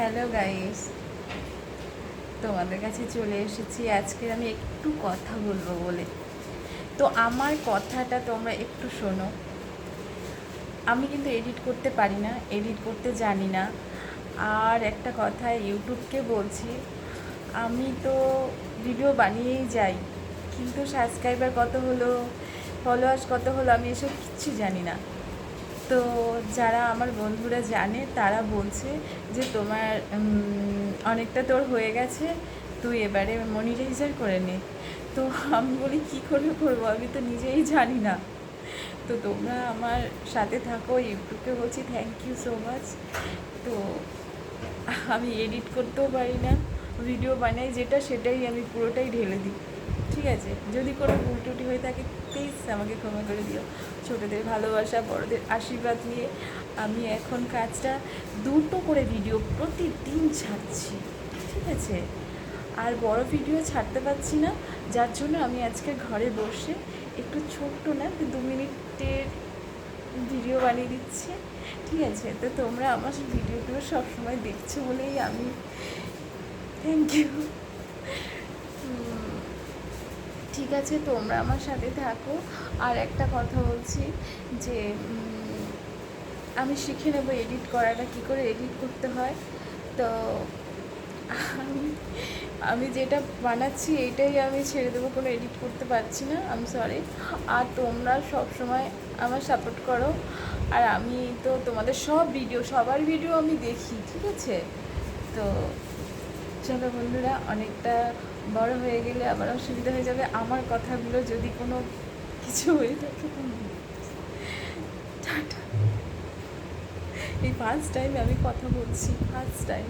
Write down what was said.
Hello guys তোমাদের কাছে চলে এসেছি। আজকে আমি একটু কথা বলব বলে। তো আমার কথাটা তোমরা একটু শোনো। আমি কিন্তু এডিট করতে পারি না এডিট করতে জানি না। আর একটা কথা ইউটিউবকে বলছি, আমি তো ভিডিও বানিয়েই যাই, কিন্তু সাবস্ক্রাইবার কত হলো ফলোয়ার্স কত হলো, আমি এসব কিচ্ছু জানি না। তো যারা আমার বন্ধুরা জানে, তারা বলছে যে তোমার অনেকটা তোর হয়ে গেছে, তুই এবারে মনিটাইজার করে নে। তো আমি বলি, কী করে করব? আমি তো নিজেই জানি না। তো তোমরা আমার সাথে থাকো, ইউটিউবকে বলছি থ্যাংক ইউ সো মাচ তো আমি এডিট করতেও পারি না ভিডিও বানাই, যেটা সেটাই আমি পুরোটাই ঢেলে দিই। ঠিক আছে, যদি কোনো ভুল ত্রুটি হয়ে থাকে প্লিজ আমাকে ক্ষমা করে দিও। ছোটোদের ভালোবাসা, বড়দের আশীর্বাদ নিয়ে আমি এখন কাজটা দুটো করে ভিডিও প্রতিদিন ছাড়ছি, ঠিক আছে? আর বড় ভিডিও ছাড়তে পারছি না, যার জন্য আমি আজকে ঘরে বসে একটু ছোট্ট না, দু মিনিটের ভিডিও বানিয়ে দিচ্ছি, ঠিক আছে? তো তোমরা আমার ভিডিওগুলো সবসময় দেখছ বলেই আমি থ্যাংক ইউ ঠিক আছে, তোমরা আমার সাথে থাকো। আর একটা কথা বলছি যে আমি শিখে নেব এডিট করাটা, কী করে এডিট করতে হয়। তো আমি যেটা বানাচ্ছি এইটাই আমি ছেড়ে দেবো, কোনো এডিট করতে পারছি না আমি সরি আর তোমরা সব সময় আমার সাপোর্ট করো। আর আমি তো তোমাদের সব ভিডিও সবার ভিডিও আমি দেখি, ঠিক আছে? তো চলো বন্ধুরা, অনেকটা বড় হয়ে গেলে আবার অসুবিধা হয়ে যাবে। আমার কথাগুলো যদি কোনো কিছু হয়ে থাকে এই ফার্স্ট টাইম আমি কথা বলছি ফার্স্ট টাইম